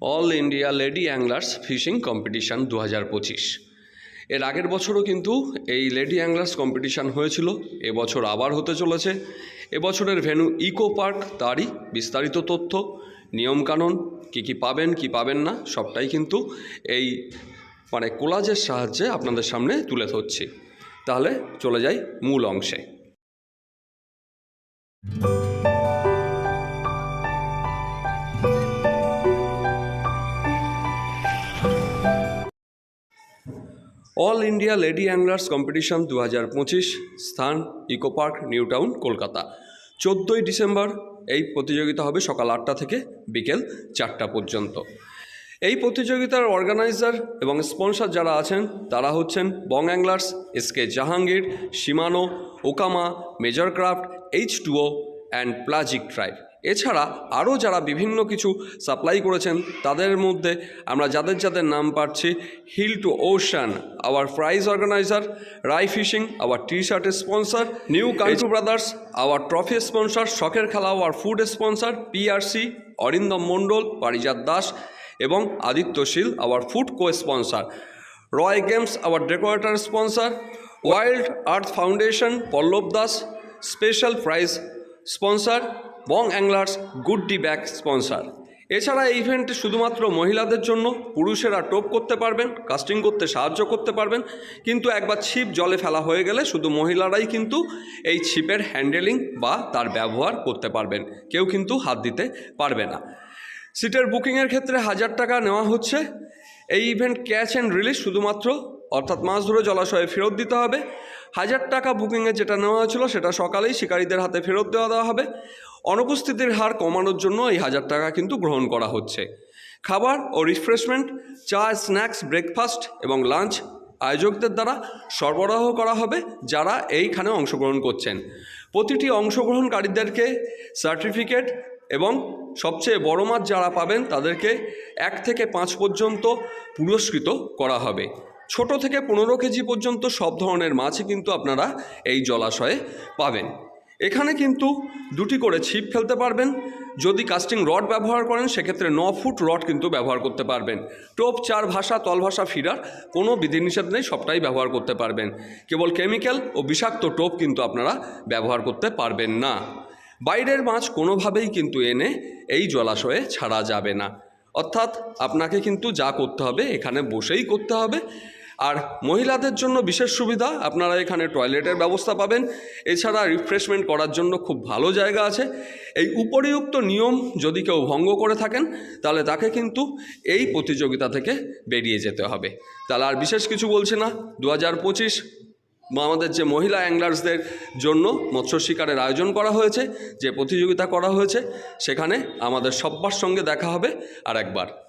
All India lady anglers fishing competition দু হাজার পঁচিশ। এর আগের বছরও কিন্তু এই লেডি অ্যাংলার্স কম্পিটিশান হয়েছিল, এবছর আবার হতে চলেছে। এবছরের ভেন্যু ইকো পার্ক তারই বিস্তারিত তথ্য, নিয়মকানুন, কী কী পাবেন, কি পাবেন না, সবটাই কিন্তু এই মানে কোলাজের সাহায্যে আপনাদের সামনে তুলে ধরছি। তাহলে চলে যাই মূল অংশে। All India lady anglers competition দু হাজার পঁচিশ স্থান eco park New Town Kolkata চোদ্দোই ডিসেম্বর, এই প্রতিযোগিতা হবে সকাল আটটা থেকে বিকেল চারটা পর্যন্ত। এই প্রতিযোগিতার অর্গানাইজার এবং স্পন্সর যারা আছেন, তারা হচ্ছেন Bong anglers S K Jahangir Shimano Okuma major craft H two O and প্লাজিক tribe এছাড়া আরও যারা বিভিন্ন কিছু সাপ্লাই করেছেন, তাদের মধ্যে আমরা যাদের যাদের নাম পাচ্ছি hill to ocean our prize organiser Rai fishing our T শার্টের sponsor New Kantu brothers our trophy sponsor শখের খেলা our food sponsor PRC Arindam Mondal Parijat Das এবং Aditya Sheel our food cosponsor Roy games our decorator sponsor wild earth foundation Pallab Das special prize sponsor Bong anglers goodie bag sponsor. এছাড়া এই ইভেন্টে শুধুমাত্র মহিলাদের জন্য পুরুষেরা টোপ করতে পারবেন, কাস্টিং করতে সাহায্য করতে পারবেন, কিন্তু একবার ছিপ জলে ফেলা হয়ে গেলে শুধু মহিলারাই কিন্তু এই ছিপের হ্যান্ডেলিং বা তার ব্যবহার করতে পারবেন, কেউ কিন্তু হাত দিতে পারবে না। সিটের বুকিংয়ের ক্ষেত্রে হাজার টাকা নেওয়া হচ্ছে। এই ইভেন্ট ক্যাচ অ্যান্ড রিলিজ শুধুমাত্র, অর্থাৎ মাছ ধরে জলাশয়ে ফেরত দিতে হবে। হাজার টাকা বুকিংয়ে যেটা নেওয়া হয়েছিল সেটা সকালেই শিকারীদের হাতে ফেরত দেওয়া দেওয়া হবে। অনুপস্থিতির হার কমানোর জন্য এই হাজার টাকা কিন্তু গ্রহণ করা হচ্ছে। খাবার ও রিফ্রেশমেন্ট চা স্ন্যাক্স ব্রেকফাস্ট এবং লাঞ্চ আয়োজকদের দ্বারা সরবরাহ করা হবে যারা এইখানে অংশগ্রহণ করছেন। প্রতিটি অংশগ্রহণকারীদেরকে সার্টিফিকেট এবং সবচেয়ে বড় মাছ যারা পাবেন তাদেরকে এক থেকে পাঁচ পর্যন্ত পুরস্কৃত করা হবে। ছোট থেকে পনেরো কেজি পর্যন্ত সব ধরনের মাছই কিন্তু আপনারা এই জলাশয়ে পাবেন। এখানে কিন্তু দুটি করে ছিপ ফেলতে পারবেন। যদি কাস্টিং রড ব্যবহার করেন, সেক্ষেত্রে ন ফুট রড কিন্তু ব্যবহার করতে পারবেন। টোপ, চার ভাষা, তল ভাষা ফিরার কোনো বিধিনিষেধ নেই, সবটাই ব্যবহার করতে পারবেন। কেবল কেমিক্যাল ও বিষাক্ত টোপ কিন্তু আপনারা ব্যবহার করতে পারবেন না। বাইরের মাছ কোনোভাবেই কিন্তু এনে এই জলাশয়ে ছাড়া যাবে না। অর্থাৎ আপনাকে কিন্তু যা করতে হবে, এখানে বসেই করতে হবে। আর মহিলাদের জন্য বিশেষ সুবিধা, আপনারা এখানে টয়লেটের ব্যবস্থা পাবেন। এছাড়া রিফ্রেশমেন্ট করার জন্য খুব ভালো জায়গা আছে। এই উপরিউক্ত নিয়ম যদি কেউ ভঙ্গ করে থাকেন, তাহলে তাকে কিন্তু এই প্রতিযোগিতা থেকে বেরিয়ে যেতে হবে। তাহলে আর বিশেষ কিছু বলছে না। দু হাজার পঁচিশ আমাদের যে মহিলা অ্যাংলার্সদের জন্য মৎস্য শিকারের আয়োজন করা হয়েছে, যে প্রতিযোগিতা করা হয়েছে, সেখানে আমাদের সব্বার সঙ্গে দেখা হবে আর একবার